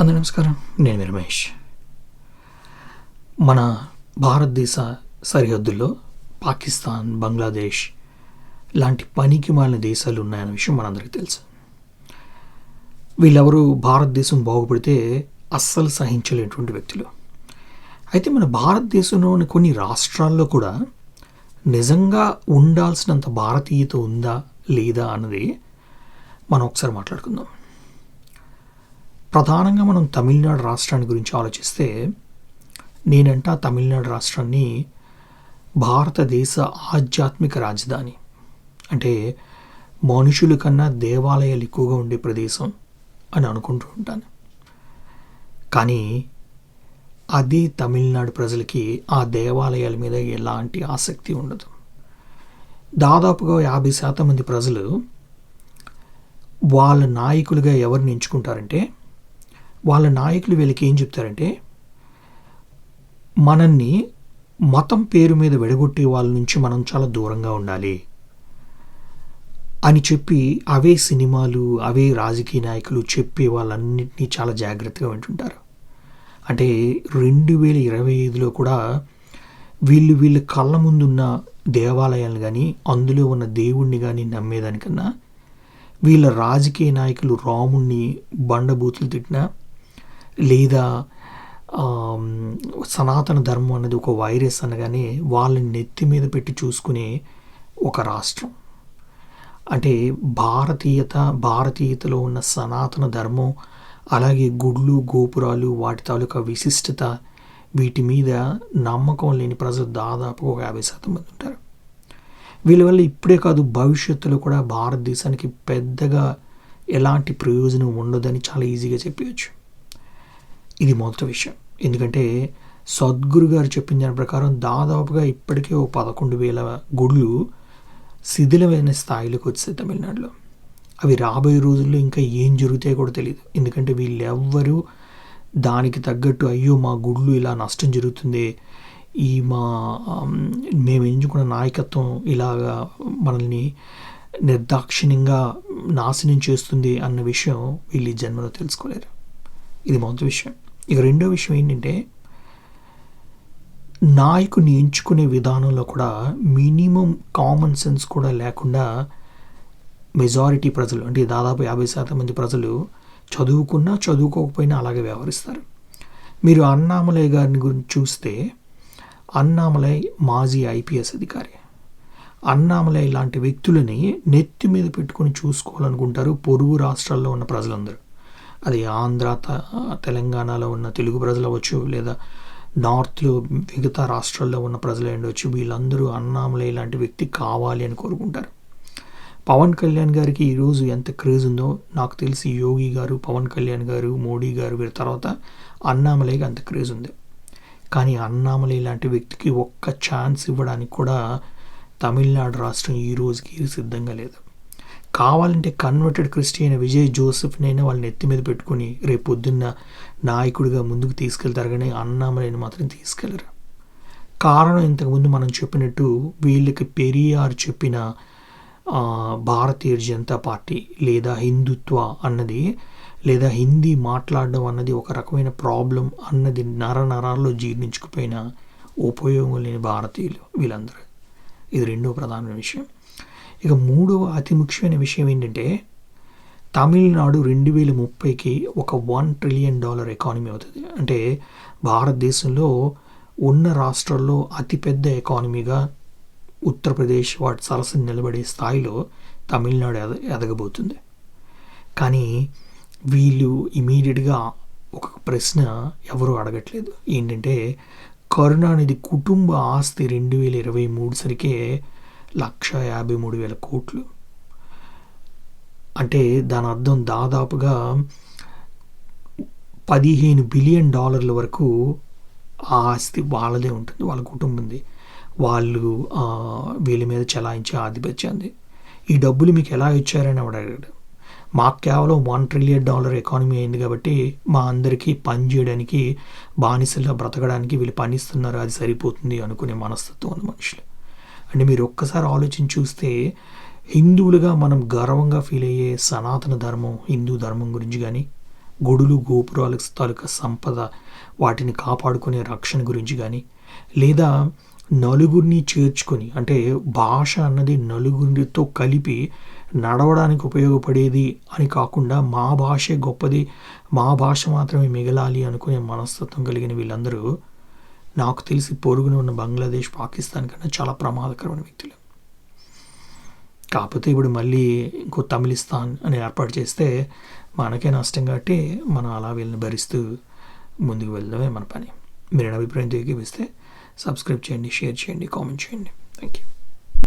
అందరూ నమస్కారం. నేను రమేష్. మన భారతదేశ సరిహద్దుల్లో పాకిస్తాన్ బంగ్లాదేశ్ లాంటి పనికి మాలిన దేశాలు ఉన్నాయన్న విషయం మనందరికీ తెలుసు. వీళ్ళెవరూ భారతదేశం బాగుపడితే అస్సలు సహించలేటువంటి వ్యక్తులు. అయితే మన భారతదేశంలోని కొన్ని రాష్ట్రాల్లో కూడా నిజంగా ఉండాల్సినంత భారతీయత ఉందా లేదా అన్నది మనం ఒకసారి మాట్లాడుకుందాం. ప్రధానంగా మనం తమిళనాడు రాష్ట్రాన్ని గురించి ఆలోచిస్తే నేనంట తమిళనాడు రాష్ట్రాన్ని భారతదేశ ఆధ్యాత్మిక రాజధాని. అంటే మనుషుల కన్నా దేవాలయాలు ఎక్కువగా ఉండే ప్రదేశం అని అనుకుంటూ ఉంటాను. కానీ అదే తమిళనాడు ప్రజలకి ఆ దేవాలయాల మీద ఎలాంటి ఆసక్తి ఉండదు. దాదాపుగా యాభై శాతం మంది ప్రజలు వాళ్ళ నాయకులుగా ఎవరిని ఎంచుకుంటారంటే వాళ్ళ నాయకులు వీళ్ళకి ఏం చెప్తారంటే మనల్ని మతం పేరు మీద విడగొట్టే వాళ్ళ నుంచి మనం చాలా దూరంగా ఉండాలి అని చెప్పి అవే సినిమాలు అవే రాజకీయ నాయకులు చెప్పే వాళ్ళన్నింటినీ చాలా జాగ్రత్తగా వింటుంటారు. అంటే రెండు వేల ఇరవై ఐదులో కూడా వీళ్ళు వీళ్ళ కళ్ళ ముందున్న దేవాలయాలను కానీ అందులో ఉన్న దేవుణ్ణి కానీ నమ్మేదానికన్నా వీళ్ళ రాజకీయ నాయకులు రాముణ్ణి బండబూతులు తిట్టినా లేదా సనాతన ధర్మం అనేది ఒక వైరస్ అనగానే వాళ్ళని నెత్తి మీద పెట్టి చూసుకునే ఒక రాష్ట్రం. అంటే భారతీయత భారతీయతలో ఉన్న సనాతన ధర్మం అలాగే గుడ్లు గోపురాలు వాటి తాలూకా విశిష్టత వీటి మీద నమ్మకం లేని ప్రజలు దాదాపు ఒక యాభై శాతం మంది ఉంటారు. వీళ్ళ వల్ల ఇప్పుడే కాదు భవిష్యత్తులో కూడా భారతదేశానికి పెద్దగా ఎలాంటి ప్రయోజనం ఉండదని చాలా ఈజీగా చెప్పవచ్చు ఇది మొదటి విషయం. ఎందుకంటే సద్గురు గారు చెప్పిన దాని ప్రకారం దాదాపుగా ఇప్పటికే ఓ పదకొండు వేల గుళ్ళు శిథిలమైన స్థాయిలోకి వచ్చాయి తమిళనాడులో. అవి రాబోయే రోజుల్లో ఇంకా ఏం జరుగుతాయో కూడా తెలియదు ఎందుకంటే వీళ్ళెవ్వరూ దానికి తగ్గట్టు అయ్యో మా గుళ్ళు ఇలా నష్టం జరుగుతుంది. ఈ మా మేము ఎంచుకున్న నాయకత్వం ఇలాగా మనల్ని నిర్దాక్షిణ్యంగా నాశనం చేస్తుంది అన్న విషయం వీళ్ళు జన్మలో తెలుసుకోలేరు. ఇది మొదటి విషయం. ఇక రెండో విషయం ఏంటంటే నాయకుని ఎంచుకునే విధానంలో కూడా మినిమం కామన్ సెన్స్ కూడా లేకుండా మెజారిటీ ప్రజలు అంటే దాదాపు యాభై శాతం మంది ప్రజలు చదువుకున్నా చదువుకోకపోయినా అలాగే వ్యవహరిస్తారు. మీరు అన్నామలై గారిని గురించి చూస్తే అన్నామలై మాజీ ఐపీఎస్ అధికారి అన్నామలై లాంటి వ్యక్తులని నెత్తి మీద పెట్టుకొని చూసుకోవాలనుకుంటారు పొరుగు రాష్ట్రాల్లో ఉన్న ప్రజలందరూ. అది ఆంధ్ర తెలంగాణలో ఉన్న తెలుగు ప్రజలు అవ్వచ్చు లేదా నార్త్లో మిగతా రాష్ట్రాల్లో ఉన్న ప్రజలు ఉండవచ్చు వీళ్ళందరూ అన్నామలై ఇలాంటి వ్యక్తి కావాలి అని కోరుకుంటారు. పవన్ కళ్యాణ్ గారికి ఈరోజు ఎంత క్రేజ్ ఉందో నాకు తెలిసి యోగి గారు పవన్ కళ్యాణ్ గారు మోడీ గారు వీరి తర్వాత అన్నామలైకి అంత క్రేజ్ ఉంది. కానీ అన్నామలై లాంటి వ్యక్తికి ఒక్క ఛాన్స్ ఇవ్వడానికి కూడా తమిళనాడు రాష్ట్రం ఈ రోజుకి సిద్ధంగా లేదు. కావాలంటే కన్వర్టెడ్ క్రిస్టియన్ విజయ్ జోసెఫ్నైనా వాళ్ళని ఎత్తి మీద పెట్టుకుని రేపు పొద్దున్న నాయకుడిగా ముందుకు తీసుకెళ్తారు కానీ అన్నామలైని మాత్రం తీసుకెళ్ళరు. కారణం ఇంతకుముందు మనం చెప్పినట్టు వీళ్ళకి పెరియార్ చెప్పిన భారతీయ జనతా పార్టీ లేదా హిందుత్వ అన్నది లేదా హిందీ మాట్లాడడం అన్నది ఒక రకమైన ప్రాబ్లం అన్నది నర నరాల్లో జీర్ణించుకుపోయిన ఉపయోగం లేని భారతీయులు వీళ్ళందరూ. ఇది రెండో ప్రధానమైన విషయం. ఇక మూడవ అతి ముఖ్యమైన విషయం ఏంటంటే తమిళనాడు రెండు వేల ముప్పైకి ఒక వన్ ట్రిలియన్ డాలర్ ఎకానమీ అవుతుంది. అంటే భారతదేశంలో ఉన్న రాష్ట్రాల్లో అతిపెద్ద ఎకానమీగా ఉత్తరప్రదేశ్ వాటి సరసన నిలబడే స్థాయిలో తమిళనాడు ఎద ఎదగబోతుంది. కానీ వీళ్ళు ఇమీడియట్గా ఒక ప్రశ్న ఎవరు అడగట్లేదు. ఏంటంటే కరుణానిధి కుటుంబ ఆస్తి రెండు వేల ఇరవై మూడు సరికే లక్ష యాభై మూడు వేల కోట్లు. అంటే దాని అర్థం దాదాపుగా పదిహేను బిలియన్ డాలర్ల వరకు ఆ ఆస్తి వాళ్ళదే ఉంటుంది వాళ్ళ కుటుంబంది వాళ్ళు వీళ్ళ మీద చలాయించే ఆధిపత్యంది ఈ డబ్బులు మీకు ఎలా ఇచ్చారని వాడు అడిగాడు. మాకు కేవలం వన్ ట్రిలియన్ డాలర్ ఎకానమీ అయింది కాబట్టి మా అందరికీ పని చేయడానికి బానిసలా బ్రతకడానికి వీళ్ళు పనిస్తున్నారు అది సరిపోతుంది అనుకునే మనస్తత్వం ఉంది మనుషులు. అంటే మీరు ఒక్కసారి ఆలోచించి చూస్తే హిందువులుగా మనం గర్వంగా ఫీల్ అయ్యే సనాతన ధర్మం హిందూ ధర్మం గురించి కానీ గుడులు గోపురాలకు తాలూకా సంపద వాటిని కాపాడుకునే రక్షణ గురించి కానీ లేదా నలుగురిని చేర్చుకొని అంటే భాష అన్నది నలుగురితో కలిపి నడవడానికి ఉపయోగపడేది అని కాకుండా మా భాషే గొప్పది మా భాష మాత్రమే మిగలాలి అనుకునే మనస్తత్వం కలిగిన వీళ్ళందరూ నాకు తెలిసి పొరుగున ఉన్న బంగ్లాదేశ్ పాకిస్తాన్ కన్నా చాలా ప్రమాదకరమైన వ్యక్తులు. కాకపోతే ఇప్పుడు మళ్ళీ ఇంకో తమిళిస్తాన్ అని ఏర్పాటు చేస్తే మనకే నష్టం కాబట్టి మనం అలా వీళ్ళని భరిస్తూ ముందుకు వెళ్ళడమే మన పని. మీరు అభిప్రాయం తెలియగిస్తే సబ్స్క్రైబ్ చేయండి షేర్ చేయండి కామెంట్ చేయండి. Thank you